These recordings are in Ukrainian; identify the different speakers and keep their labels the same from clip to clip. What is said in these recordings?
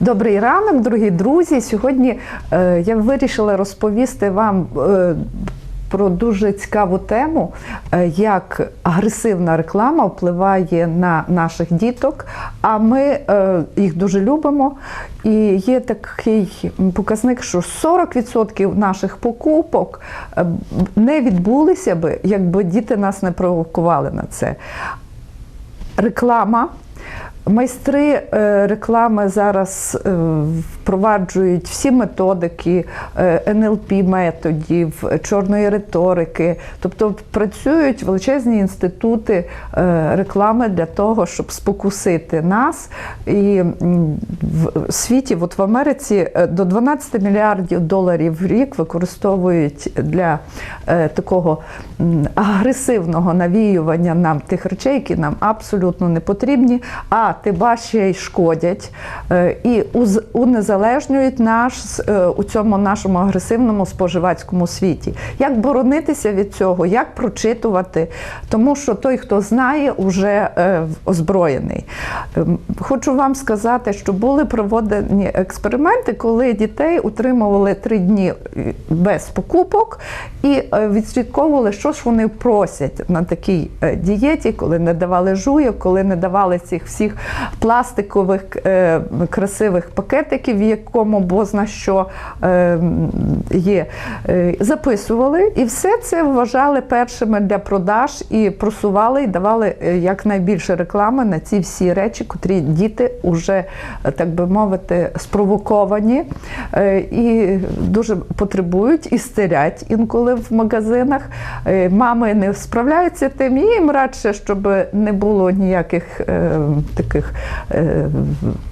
Speaker 1: Добрий ранок, дорогі друзі. Сьогодні е, я вирішила розповісти вам е, про дуже цікаву тему, е, як агресивна реклама впливає на наших діток. А ми їх дуже любимо. І є такий показник, що 40% наших покупок не відбулися би, якби діти нас не провокували на це. Реклама. Майстри е, реклами зараз е, впроваджують всі методики е, НЛП методів, чорної риторики, тобто працюють величезні інститути реклами для того, щоб спокусити нас. І в світі, от в Америці, до 12 мільярдів доларів в рік використовують для такого агресивного навіювання нам тих речей, які нам абсолютно не потрібні. А тиба ще й шкодять е, і унезалежнюють нас е, у цьому нашому агресивному споживацькому світі. Як боронитися від цього, як прочитувати, тому що той, хто знає, уже е, озброєний. Ем, Хочу вам сказати, що були проведені експерименти, коли дітей утримували три дні без покупок і відслідковували, що ж вони просять на такій дієті, коли не давали жуйок, коли не давали цих всіх пластикових е, красивих пакетиків, в якому бозна що е, є. Е, Записували і все це вважали першими для продаж і просували і давали е, якнайбільше реклами на ці всі речі, котрі діти вже, е, так би мовити, спровоковані е, і дуже потребують і стерять інколи в магазинах. Е, Мами не справляються тим, їм радше, щоб не було ніяких е, е,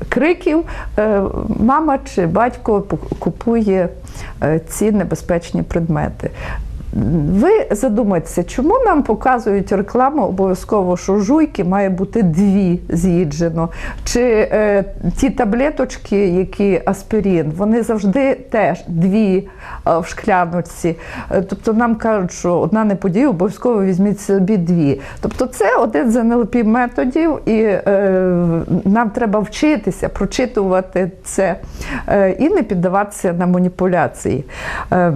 Speaker 1: криків. Е, мама чи батько купує е, ці небезпечні предмети. Ви задумайтеся, чому нам показують рекламу обов'язково, що жуйки має бути дві з'їджено, чи е, ті таблеточки, які аспірин, вони завжди теж дві е, в шкляночці. Е, Тобто нам кажуть, що одна не подія, обов'язково візьміть собі дві. Тобто це один з НЛП методів, і е, нам треба вчитися прочитувати це е, і не піддаватися на маніпуляції. Е,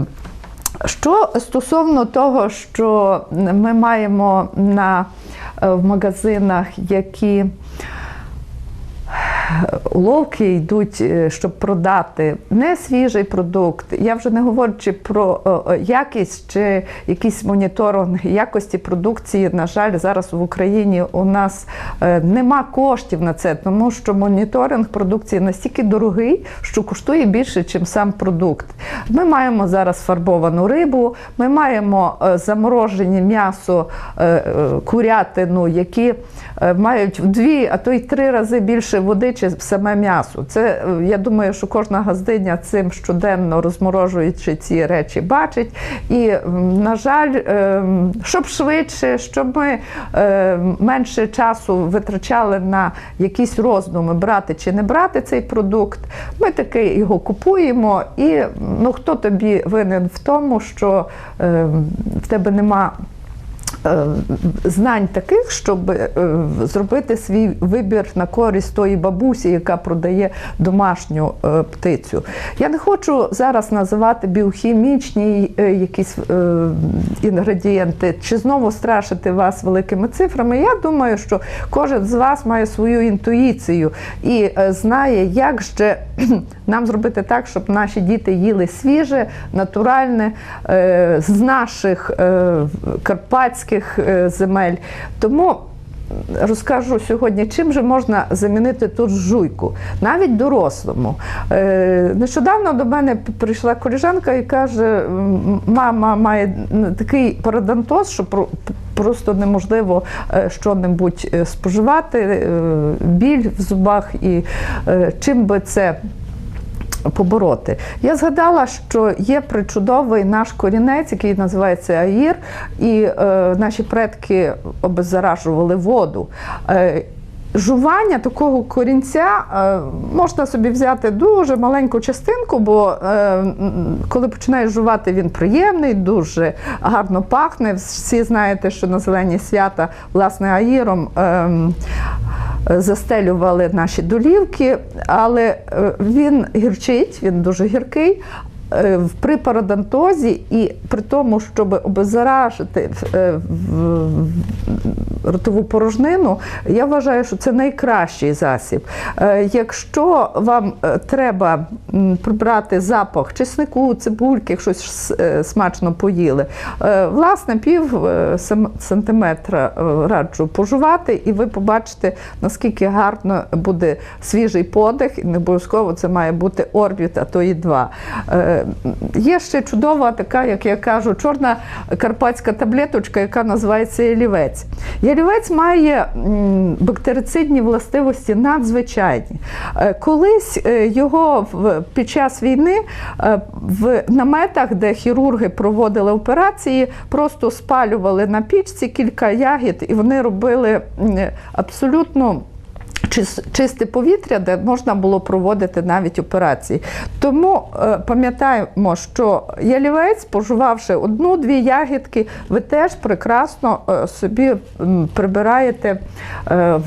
Speaker 1: що стосовно того, що ми маємо на, е, в магазинах, які уловки йдуть, е, щоб продати не свіжий продукт. Я вже не говорячи про е, е, якість чи якийсь моніторинг якості продукції. На жаль, зараз в Україні у нас нема коштів на це, тому що моніторинг продукції настільки дорогий, що коштує більше, ніж сам продукт. Ми маємо зараз фарбовану рибу, ми маємо заморожені м'ясо, курятину, які мають в дві, а то й три рази більше води, чи саме м'ясо. Це е, я думаю, що кожна газдиня цим щоденно розморожуючи ці речі, бачить. І, на жаль, е, щоб швидше, щоб ми е, менше часу витрачали на якісь роздуми, брати чи не брати цей продукт, ми таки його купуємо. І ну, хто тобі винен в тому, що е, в тебе нема знань таких, щоб е, зробити свій вибір на користь тої бабусі, яка продає домашню е, птицю. Я не хочу зараз називати біохімічні е, якісь е, інгредієнти, чи знову страшити вас великими цифрами. Я думаю, що кожен з вас має свою інтуїцію і е, знає, як же нам зробити так, щоб наші діти їли свіже, натуральне е, з наших е, карпатських е, земель. Тому розкажу сьогодні, чим же можна замінити тут жуйку, навіть дорослому. Е, Нещодавно до мене прийшла коліжанка і каже: мама має такий парадонтоз, що просто неможливо е, що-небудь споживати, біль в зубах, і чим би це побороти. Я згадала, що є причудовий наш корінець, який називається аїр, і е, наші предки обеззаражували воду. Е, Жування такого корінця е, можна собі взяти дуже маленьку частинку, бо е, коли починаєш жувати, він приємний, дуже гарно пахне. Всі знаєте, що на зелені свята власне аїром. Е, застелювали наші долівки, але е, він гірчить, він дуже гіркий. Е, При пародонтозі і при тому, щоб обеззаражити е, ротову порожнину, я вважаю, що це найкращий засіб. Е, Якщо вам треба прибрати запах чеснику, цибульки, щось смачно поїли, власне, пів сантиметра раджу пожувати, і ви побачите, наскільки гарно буде свіжий подих, і не обов'язково це має бути орбіт, а то і два. Є ще чудова така, як я кажу, чорна карпатська таблеточка, яка називається ялівець. Ялівець має бактерицидні властивості надзвичайні. Е, Колись е, його під час війни е, в наметах, де хірурги проводили операції, просто спалювали на пічці кілька ягід, і вони робили абсолютно. Чис- Чисте повітря, де можна було проводити навіть операції. Тому е, пам'ятаємо, що ялівець, споживавши одну-дві ягідки, ви теж прекрасно е, собі прибираєте е,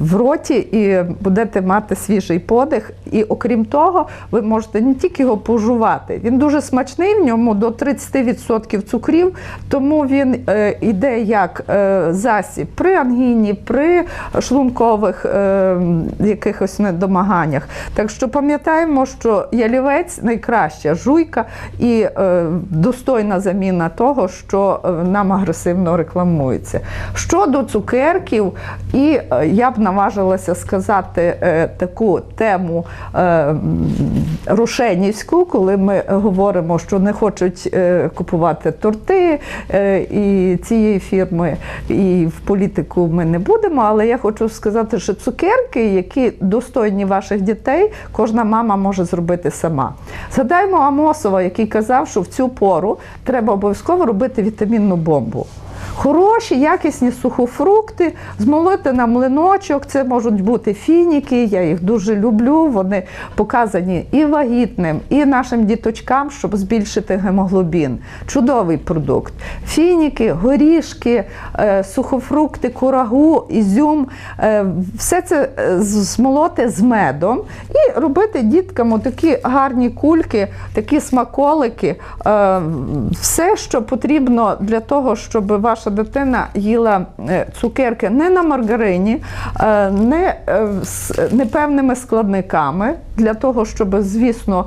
Speaker 1: в роті і будете мати свіжий подих. І окрім того, ви можете не тільки його пожувати, він дуже смачний, в ньому до 30% цукрів, тому він е, йде як е, засіб при ангіні, при шлункових е, якихось недомаганнях. Так що пам'ятаємо, що ялівець найкраща жуйка і е, достойна заміна того, що е, нам агресивно рекламується. Щодо цукерків, і е, я б наважилася сказати е, таку тему е, м, рошенівську, коли ми говоримо, що не хочуть е, купувати торти е, і цієї фірми, і в політику ми не будемо. Але я хочу сказати, що цукерки, які достойні ваших дітей, кожна мама може зробити сама. Згадаймо Амосова, який казав, що в цю пору треба обов'язково робити вітамінну бомбу. Хороші, якісні сухофрукти, змолоти на млиночок. Це можуть бути фініки. Я їх дуже люблю. Вони показані і вагітним, і нашим діточкам, щоб збільшити гемоглобін. Чудовий продукт. Фініки, горішки, е, сухофрукти, курагу, ізюм. е, Все це е, змолоти з медом і робити діткам такі гарні кульки, такі смаколики. Все, що потрібно для того, щоб ваша дитина їла е, цукерки не на маргарині, е, не е, з непевними складниками, для того, щоб, звісно,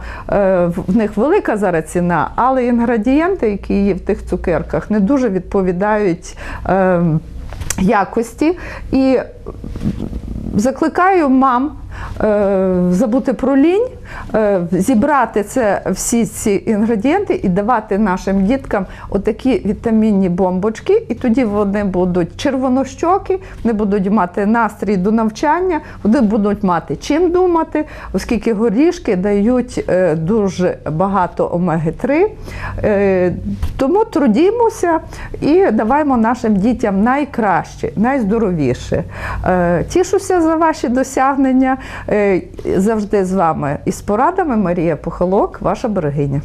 Speaker 1: в них велика зараз ціна, але інгредієнти, які є в тих цукерках, не дуже відповідають. е, Якості і закликаю мам забути про лінь, е, зібрати це всі ці інгредієнти і давати нашим діткам отакі вітамінні бомбочки, і тоді вони будуть червонощоки, вони будуть мати настрій до навчання, вони будуть мати чим думати, оскільки горішки дають е, дуже багато омеги-3. Е, тому трудімося і даваймо нашим дітям найкраще, найздоровіше. Е, Тішуся за ваші досягнення. Е, Завжди з вами із порадами Марія Похолок, ваша берегиня.